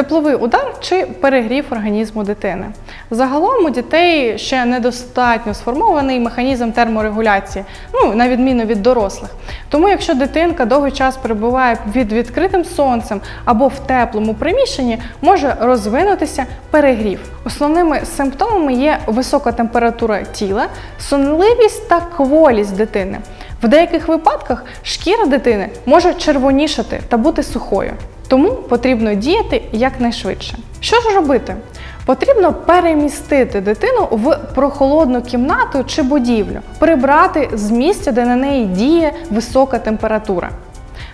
тепловий удар чи перегрів організму дитини. Загалом у дітей ще недостатньо сформований механізм терморегуляції, ну на відміну від дорослих. Тому, якщо дитинка довгий час перебуває під відкритим сонцем або в теплому приміщенні, може розвинутися перегрів. Основними симптомами є висока температура тіла, сонливість та кволість дитини. В деяких випадках шкіра дитини може червонішати та бути сухою. Тому потрібно діяти якнайшвидше. Що ж робити? Потрібно перемістити дитину в прохолодну кімнату чи будівлю, прибрати з місця, де на неї діє висока температура.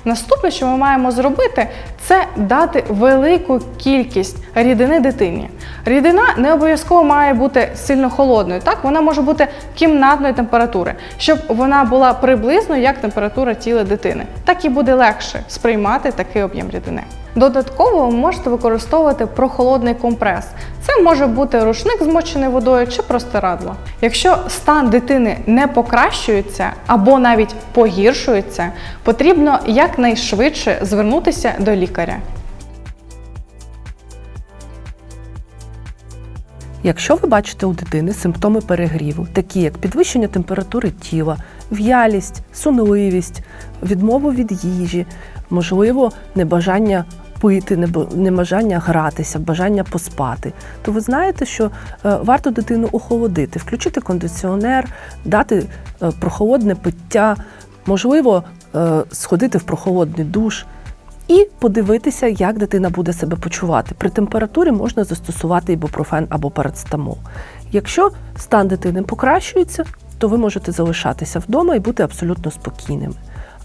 Наступне, що ми маємо зробити, це дати велику кількість рідини дитині. Рідина не обов'язково має бути сильно холодною, так вона може бути кімнатної температури, щоб вона була приблизно як температура тіла дитини. Так і буде легше сприймати такий об'єм рідини. Додатково ви можете використовувати прохолодний компрес. Може бути рушник змочений водою чи простирадло. Якщо стан дитини не покращується або навіть погіршується, потрібно якнайшвидше звернутися до лікаря. Якщо ви бачите у дитини симптоми перегріву, такі як підвищення температури тіла, в'ялість, сонливість, відмову від їжі, можливо, небажання пити, небажання гратися, бажання поспати, то ви знаєте, що е, варто дитину охолодити, включити кондиціонер, дати е, прохолодне пиття, можливо, е, сходити в прохолодний душ. І подивитися, як дитина буде себе почувати. При температурі можна застосувати ібупрофен або парацетамол. Якщо стан дитини покращується, то ви можете залишатися вдома і бути абсолютно спокійними.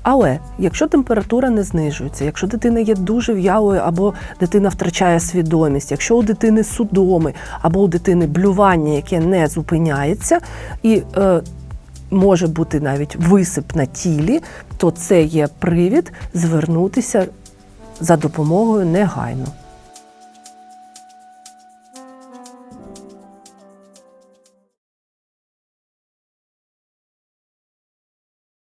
Але якщо температура не знижується, якщо дитина є дуже в'ялою або дитина втрачає свідомість, якщо у дитини судоми або у дитини блювання, яке не зупиняється, і е, може бути навіть висип на тілі, то це є привід звернутися за допомогою негайно.